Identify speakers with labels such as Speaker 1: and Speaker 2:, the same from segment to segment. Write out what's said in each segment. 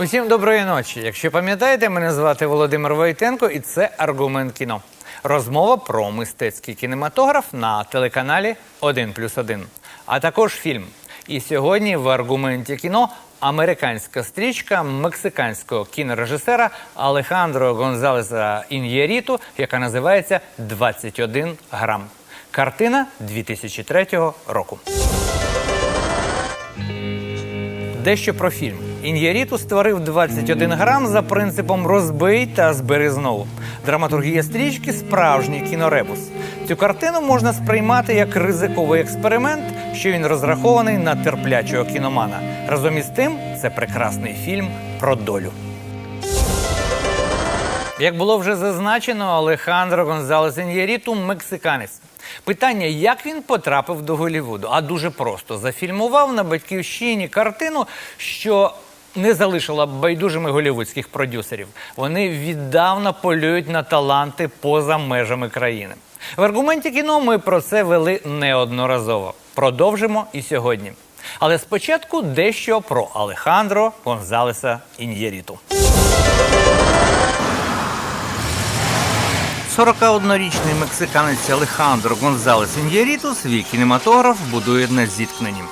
Speaker 1: Усім доброї ночі. Якщо пам'ятаєте, мене звати Володимир Войтенко, і це аргумент кіно. Розмова про мистецький кінематограф на телеканалі 1 плюс 1, а також фільм. І сьогодні в аргументі кіно американська стрічка мексиканського кінорежисера Алехандро Гонзалеса Ін'єріту, яка називається «21 грам. Картина 2003 року. Дещо про фільм. Ін'єріту створив 21 грам за принципом розбий та збери знову. Драматургія стрічки справжній кіноребус. Цю картину можна сприймати як ризиковий експеримент, що він розрахований на терплячого кіномана. Разом із тим, це прекрасний фільм про долю. Як було вже зазначено, Алехандро Гонзалес Ін'єріту – мексиканець. Питання, як він потрапив до Голлівуду? А дуже просто зафільмував на батьківщині картину, що не залишила байдужими голівудських продюсерів. Вони віддавна полюють на таланти поза межами країни. В аргументі кіно ми про це вели неодноразово. Продовжимо і сьогодні. Але спочатку дещо про Алехандро Гонзалеса Ін'єріту. 41-річний мексиканець Алехандро Гонзалес Ін'єріту свій кінематограф будує на зіткненні.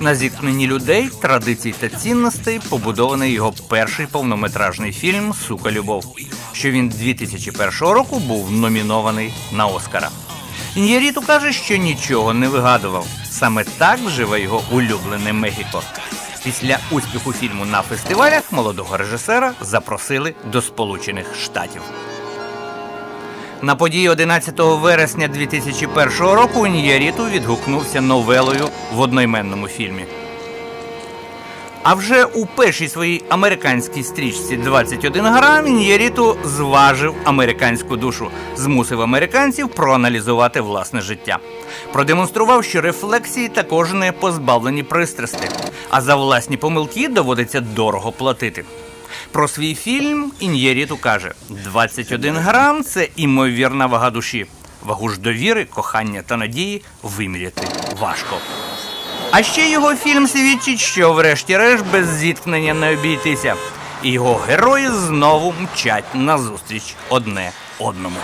Speaker 1: На зіткненні людей, традицій та цінностей побудований його перший повнометражний фільм Сука Любов, що він 2001 року був номінований на Оскара. Ін'єріту каже, що нічого не вигадував. Саме так живе його улюблене Мехіко. Після успіху фільму на фестивалях молодого режисера запросили до Сполучених Штатів. На події 11 вересня 2001 року Ін'єріту відгукнувся новелою в одноіменному фільмі. А вже у першій своїй американській стрічці 21 грам Ін'єріту зважив американську душу, змусив американців проаналізувати власне життя. Продемонстрував, що рефлексії також не позбавлені пристрасти, а за власні помилки доводиться дорого платити. Про свій фільм Ін'єріту каже: 21 грам це імовірна вага душі. Вагу ж довіри, кохання та надії виміряти важко. А ще його фільм свідчить, що врешті-решт без зіткнення не обійтися. І його герої знову мчать назустріч одне одному.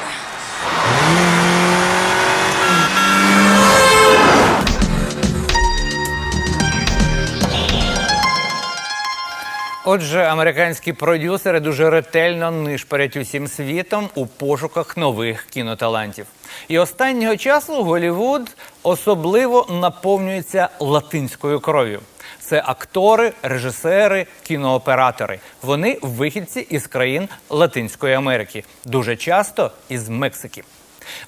Speaker 1: Отже, американські продюсери дуже ретельно нишпорять усім світом у пошуках нових кіноталантів. І останнього часу Голівуд особливо наповнюється латинською кров'ю. Це актори, режисери, кінооператори. Вони вихідці із країн Латинської Америки, дуже часто із Мексики.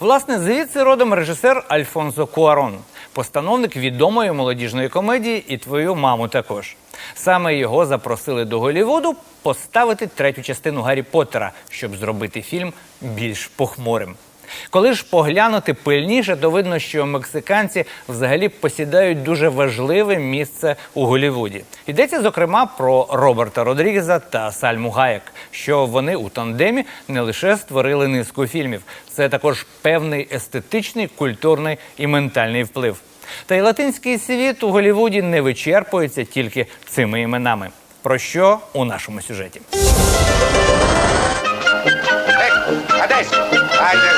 Speaker 1: Власне, звідси родом режисер Альфонсо Куарон, постановник відомої молодіжної комедії і твою маму також. Саме його запросили до Голлівуду поставити третю частину Гаррі Поттера, щоб зробити фільм більш похмурим. Коли ж поглянути пильніше, то видно, що мексиканці взагалі посідають дуже важливе місце у Голлівуді. Йдеться зокрема про Роберта Родрігеза та Сальму Гаяк, що вони у тандемі не лише створили низку фільмів, це також певний естетичний, культурний і ментальний вплив. Та й латинський світ у Голлівуді не вичерпується тільки цими іменами. Про що у нашому сюжеті?
Speaker 2: Ecco,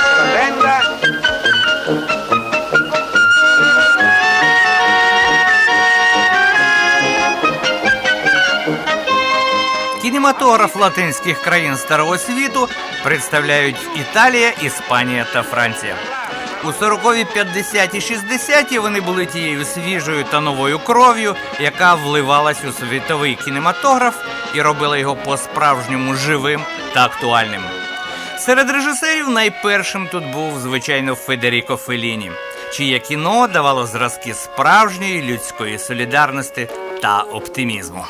Speaker 1: Кінематограф латинських країн старого світу представляють Італія, Іспанія та Франція. У 40-ві, 50-ті, 60-ті вони були тією свіжою та новою кров'ю, яка вливалась у світовий кінематограф і робила його по-справжньому живим та актуальним. Серед режисерів найпершим тут був, звичайно, Федеріко Феліні, чиє кіно давало зразки справжньої людської солідарності та оптимізму.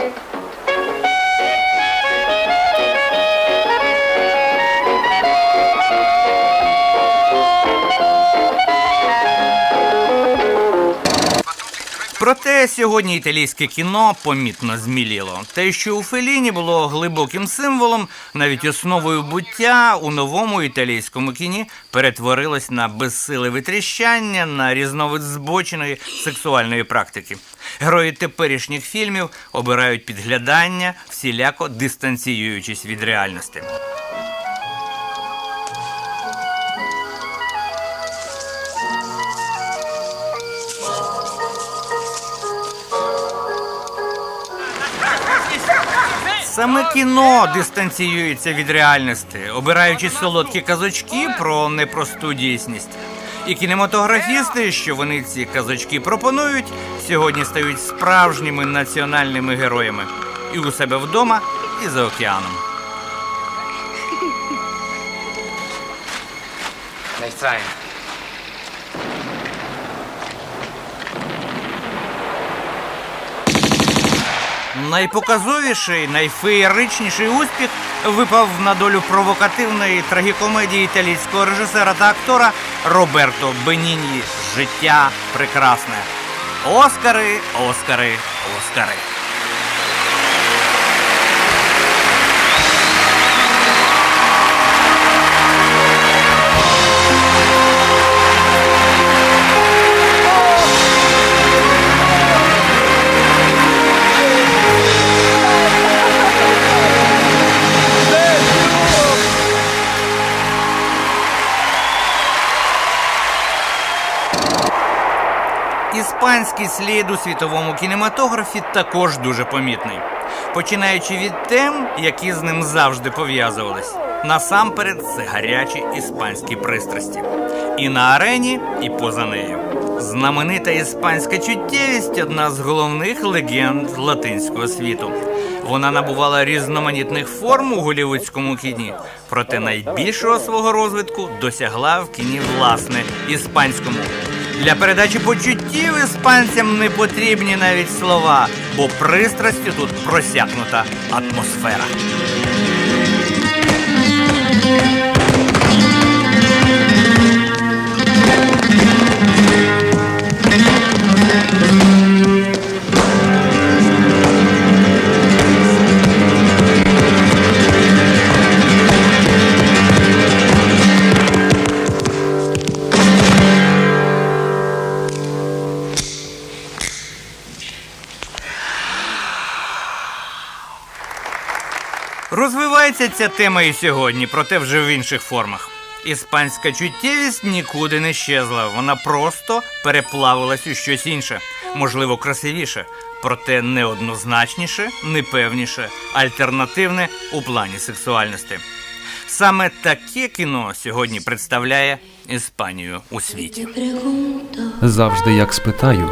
Speaker 1: Проте сьогодні італійське кіно помітно зміліло. Те, що у Феліні було глибоким символом, навіть основою буття у новому італійському кіні перетворилось на безсиле тріщання, на різновид збоченої сексуальної практики. Герої теперішніх фільмів обирають підглядання, всіляко дистанціюючись від реальності. Саме кіно дистанціюється від реальності, обираючи солодкі казочки про непросту дійсність. І кінематографісти, що вони ці казочки пропонують, сьогодні стають справжніми національними героями і у себе вдома, і за океаном.
Speaker 2: Nichts rein.
Speaker 1: Найпоказовіший, найфеєричніший успіх випав на долю провокативної трагікомедії італійського режисера та актора Роберто Беніні Життя прекрасне. Оскари, Оскари, Оскари. Іспанський слід у світовому кінематографі також дуже помітний, починаючи від тем, які з ним завжди пов'язувались. Насамперед, це гарячі іспанські пристрасті. І на арені, і поза нею. Знаменита іспанська чуттєвість одна з головних легенд латинського світу. Вона набувала різноманітних форм у голівудському кіні, проте найбільшого свого розвитку досягла в кіні власне іспанському. Для передачі почуттів іспанцям не потрібні навіть слова, бо пристрастю тут просякнута атмосфера. Розвивається ця тема і сьогодні, проте вже в інших формах. Іспанська чуттєвість нікуди не щезла, вона просто переплавилась у щось інше, можливо, красивіше, проте неоднозначніше, непевніше, альтернативне у плані сексуальності. Саме таке кіно сьогодні представляє Іспанію у світі.
Speaker 3: Завжди як спитаю,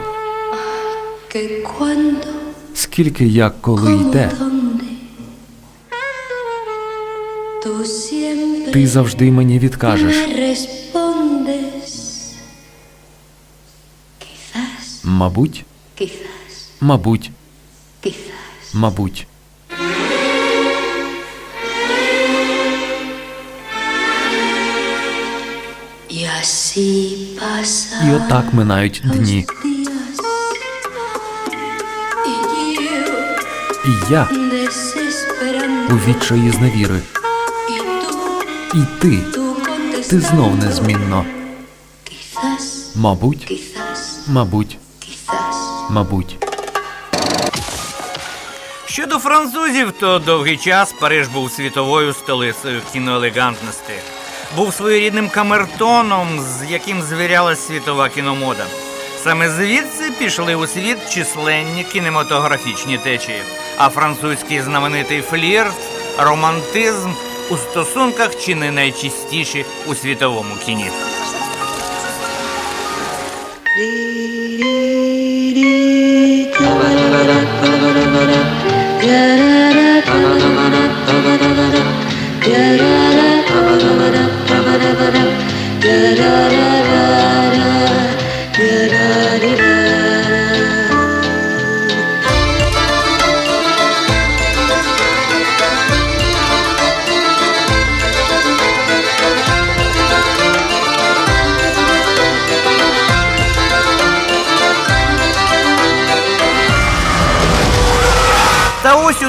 Speaker 3: скільки як коли йде, ти завжди мені відкажеш. Мабуть, мабуть, мабуть. І отак минають дні. І я у відчаї зневіри.
Speaker 4: Y tú,
Speaker 3: І ти, ти знов незмінно. Мабуть, мабуть, мабуть.
Speaker 1: Щодо французів, то довгий час Париж був світовою столицею кіноелегантності. Був своєрідним камертоном, з яким звірялась світова кіномода. Саме звідси пішли у світ численні кінематографічні течії, а французький знаменитий флірт, романтизм у стосунках чи не найчистіші у світовому кіні.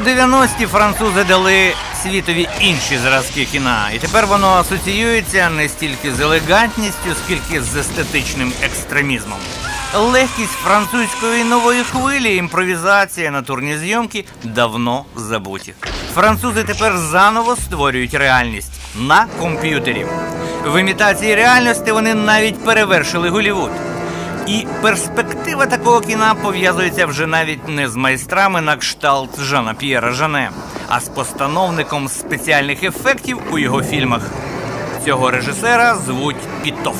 Speaker 1: 90-ті французи дали світові інші зразки кіна, і тепер воно асоціюється не стільки з елегантністю, скільки з естетичним екстремізмом. Легкість французької нової хвилі, імпровізація, натурні зйомки давно забуті. Французи тепер заново створюють реальність на комп'ютері. В імітації реальності вони навіть перевершили Голівуд. І перспектива такого кіна пов'язується вже навіть не з майстрами на кшталт Жана П'єра Жане, а з постановником спеціальних ефектів у його фільмах. Цього режисера звуть Пітов.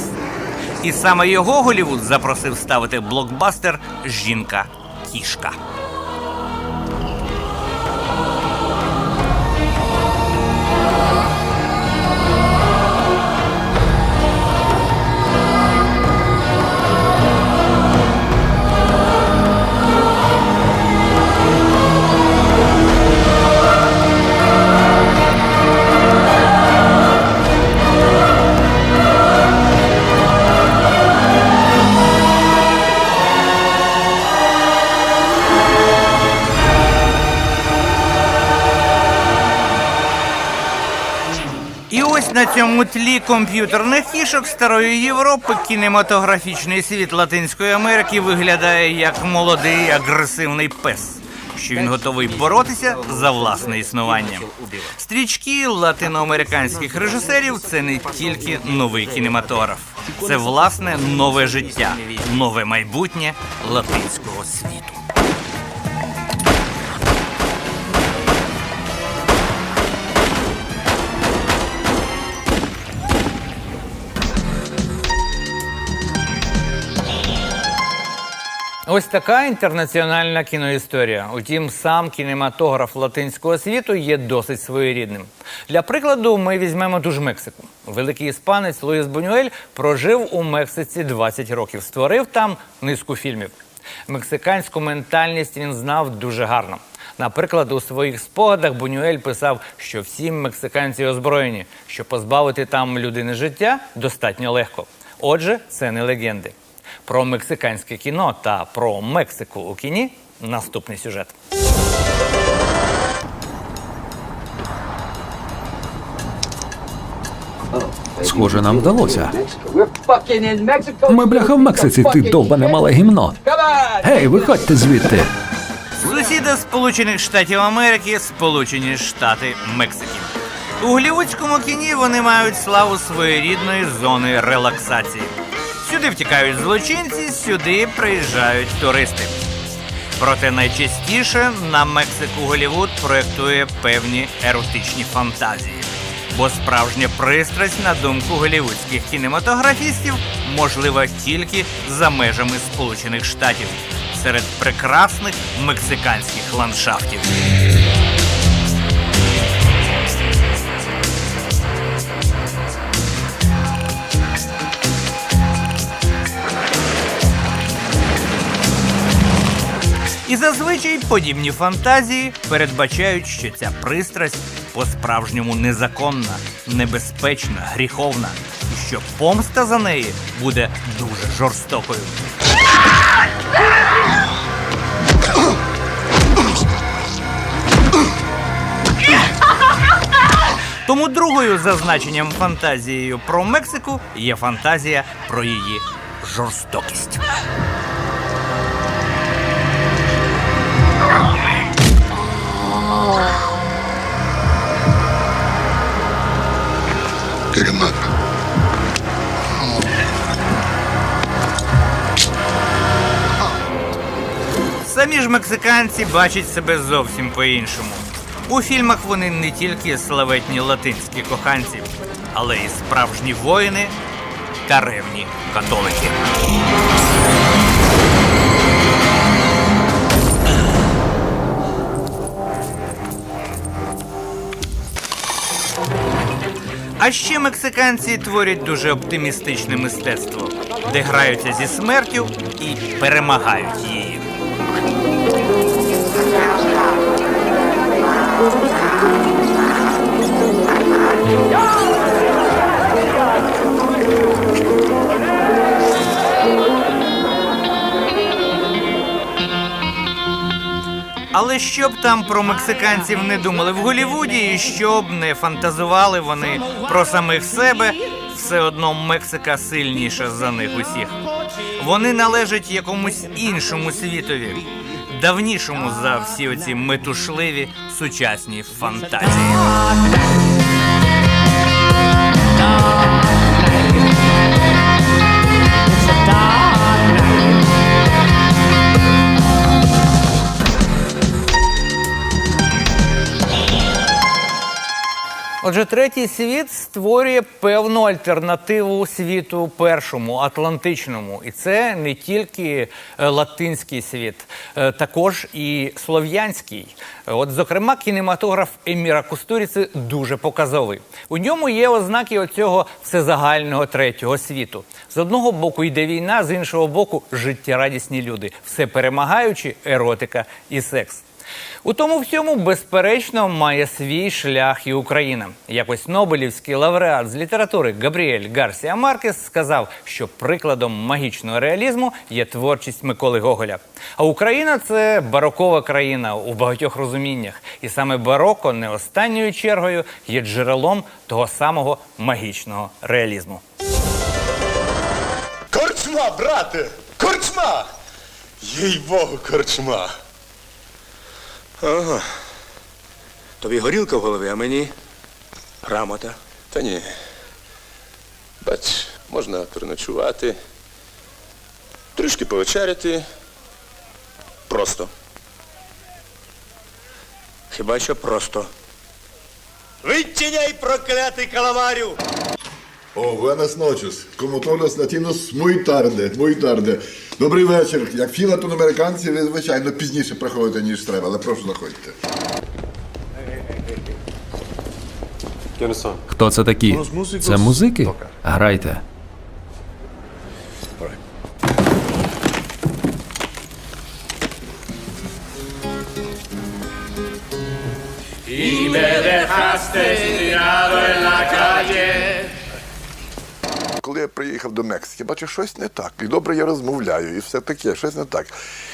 Speaker 1: І саме його Голівуд запросив ставити блокбастер Жінка ось на цьому тлі комп'ютерних кішок старої Європи кінематографічний світ Латинської Америки виглядає як молодий агресивний пес, що він готовий боротися за власне існування. Стрічки латиноамериканських режисерів це не тільки новий кінематограф, це власне нове життя, нове майбутнє латинського світу. Ось така інтернаціональна кіноісторія. Утім, сам кінематограф латинського світу є досить своєрідним. Для прикладу, ми візьмемо ту ж Мексику. Великий іспанець Луїс Бунюель прожив у Мексиці 20 років, створив там низку фільмів. Мексиканську ментальність він знав дуже гарно. Наприклад, у своїх спогадах Бунюель писав, що всі мексиканці озброєні, що позбавити там людини життя достатньо легко. Отже, це не легенди. Про мексиканське кіно та про Мексику у кіні наступний сюжет.
Speaker 3: Схоже, нам вдалося. Ми бляха в Мексиці, ти довбане мале гімно. Гей, виходьте звідти.
Speaker 1: Сусіда Сполучених Штатів Америки Сполучені Штати Мексики. У голівудському кіні вони мають славу своєрідної зони релаксації. Сюди втікають злочинці, сюди приїжджають туристи. Проте найчастіше на Мексику Голівуд проєктує певні еротичні фантазії. Бо справжня пристрасть, на думку голівудських кінематографістів, можлива тільки за межами Сполучених Штатів серед прекрасних мексиканських ландшафтів. Зазвичай подібні фантазії передбачають, що ця пристрасть по-справжньому незаконна, небезпечна, гріховна, і що помста за неї буде дуже жорстокою. Тому другою за значенням фантазією про Мексику є фантазія про її жорстокість.
Speaker 5: Up.
Speaker 1: Самі ж мексиканці бачать себе зовсім по-іншому. У фільмах вони не тільки славетні латинські коханці, але й справжні воїни та ревні католики. А ще мексиканці творять дуже оптимістичне мистецтво, де граються зі смертю і перемагають її. Але щоб там про мексиканців не думали в Голівуді, і щоб не фантазували вони про самих себе, все одно Мексика сильніша за них усіх. Вони належать якомусь іншому світові, давнішому за всі оці метушливі сучасні фантазії. Отже, третій світ створює певну альтернативу світу першому, атлантичному, і це не тільки е, латинський світ, е, також і слов'янський. От, зокрема, кінематограф Еміра Кустуріци дуже показовий. У ньому є ознаки оцього всезагального третього світу. З одного боку йде війна, з іншого боку життєрадісні люди, все перемагаючи еротика і секс. У тому всьому, безперечно, має свій шлях і Україна. Якось Нобелівський лауреат з літератури Габріель Гарсія Маркес сказав, що прикладом магічного реалізму є творчість Миколи Гоголя. А Україна це барокова країна у багатьох розуміннях. І саме бароко не останньою чергою є джерелом того самого магічного реалізму.
Speaker 5: Корчма, брате! Корчма! Їй Богу, корчма. Ага. Тобі горілка в голові, а мені грамота.
Speaker 6: Та ні. Бач, можна переночувати, трішки повечеряти. Просто.
Speaker 5: Хіба що просто. Відчиняй проклятий каламарю!
Speaker 7: О, buenas noches. Como todos los latinos, muy tarde, muy tarde. Добрий вечір. Як всі латиноамериканці, ви, звичайно, пізніше приходите, ніж треба, але прошу заходьте.
Speaker 3: Хто це такі? Це музики? Грайте.
Speaker 7: Коли я приїхав до Мексики, бачу, щось не так. І добре я розмовляю, і все таке, щось не так.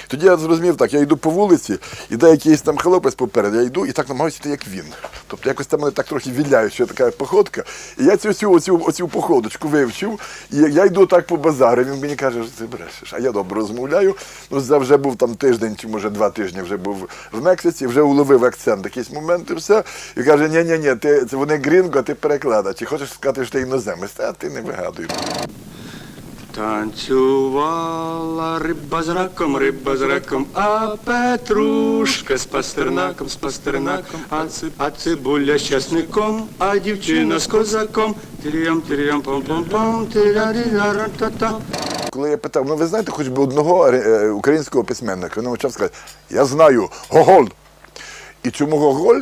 Speaker 7: Тоді я зрозумів так, я йду по вулиці, іде якийсь там хлопець поперед, я йду і так намагаюся як він. Тобто якось там мене так трохи віляє, що така походка. І я цю, цю, оцю, оцю походочку вивчив, і я йду так по базару, він мені каже, що ти брешеш. А я добре розмовляю. Ну, за вже був там тиждень, чи може два тижні вже був в Мексиці, вже уловив акцент якийсь момент і все. І каже, ні, ні, ні, ти це вони грінго, а ти перекладач. Чи хочеш сказати, що ти іноземець? Та ти не вигадуй.
Speaker 5: Танцювала риба з раком, риба з раком, а петрушка з пастернаком, з пастернаком, а, ци, а цибуля з часником, а дівчина з козаком. Тиріям, тиріям, пом пом пом та
Speaker 7: Коли я питав, ну ви знаєте хоч би одного е, українського письменника, він почав сказати, я знаю Гоголь. І чому Гоголь?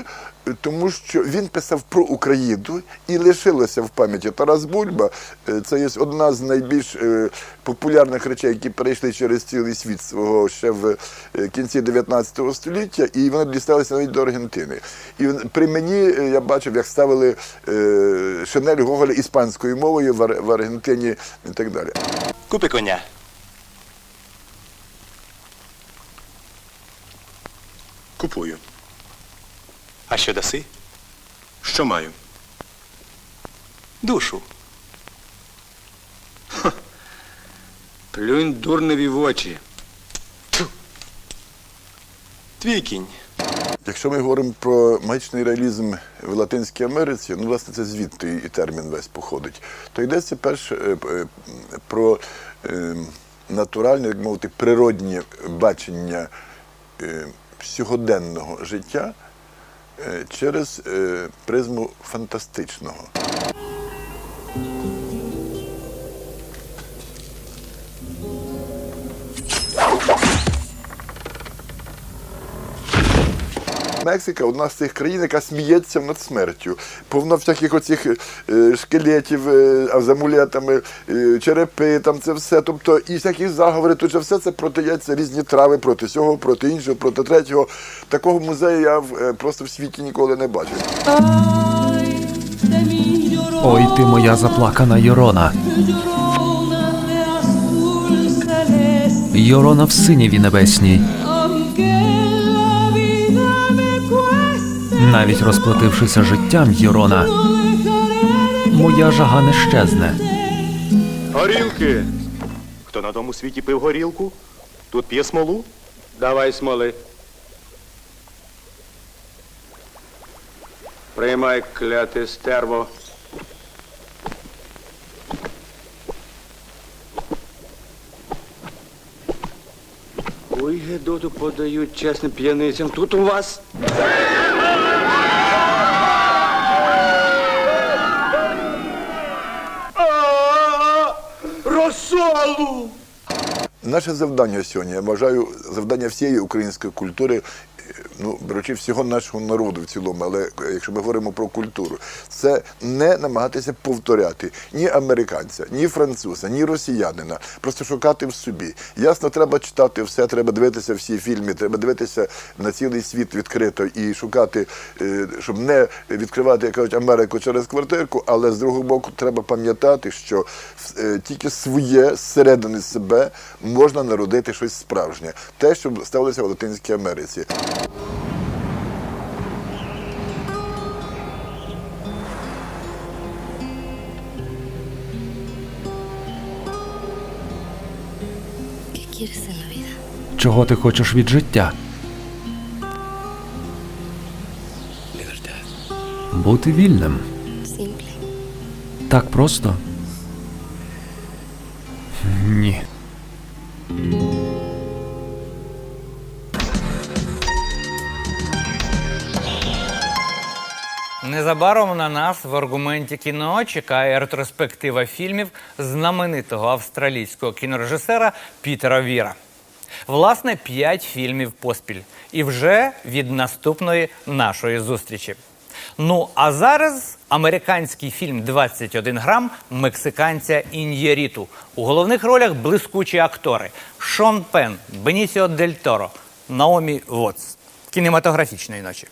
Speaker 7: Тому що він писав про Україну і лишилося в пам'яті Тарас Бульба. е, Це є одна з найбільш е, популярних речей, які перейшли через цілий світ свого ще в е, кінці 19 століття, і вони дісталися навіть до Аргентини. І при мені я бачив, як ставили шинель Гоголя іспанською мовою в Аргентині і так далі.
Speaker 5: Купи коня.
Speaker 6: Купую.
Speaker 5: А що даси?
Speaker 6: Що маю?
Speaker 5: Душу. Ха. Плюнь дурневі в очі. Тьфу. Твій кінь.
Speaker 7: Якщо ми говоримо про магічний реалізм в Латинській Америці, ну, власне, це звідти і термін весь походить, то йдеться перше е, е, про е, натуральне, як мовити, природнє бачення е, сьогоденного життя через е, призму фантастичного. Мексика одна з тих країн, яка сміється над смертю. Повно всяких оцих е, шкелетів е, з амулетами, е, черепи, там це все. Тобто і всякі заговори, тут все це проти яйця, різні трави проти цього, проти іншого, проти третього. Такого музею я просто в світі ніколи не бачив.
Speaker 3: Ой, ти моя заплакана Йорона. Йорона в синєві небесній. Навіть розплатившися життям Єрона, моя жага не щезне.
Speaker 5: Горілки.
Speaker 6: Хто на тому світі пив горілку? Тут п'є смолу?
Speaker 5: Давай смоли. Приймай кляте стерво. Ой, Гедоту подають чесним п'яницям. Тут у вас. А, Розсолу!
Speaker 7: Наше завдання сьогодні, я вважаю, завдання всієї української культури, е, ну, беручи всього нашого народу в цілому, але якщо ми говоримо про культуру, це не намагатися повторяти ні американця, ні француза, ні росіянина, просто шукати в собі. Ясно, треба читати все, треба дивитися всі фільми, треба дивитися на цілий світ відкрито і шукати, е, щоб не відкривати, як кажуть, Америку через квартирку, але з другого боку треба пам'ятати, що е, тільки своє зсередини себе можна народити щось справжнє, те, що сталося в Латинській Америці.
Speaker 3: Чого ти хочеш від життя? Бути вільним. Так просто? Ні.
Speaker 1: Незабаром на нас в аргументі кіно чекає ретроспектива фільмів знаменитого австралійського кінорежисера Пітера Віра. Власне, п'ять фільмів поспіль. І вже від наступної нашої зустрічі. Ну а зараз американський фільм «21 грам мексиканця Ін'єріту. У головних ролях блискучі актори Шон Пен, Бенісіо Дель Торо, Наомі Вотс. Кінематографічної ночі.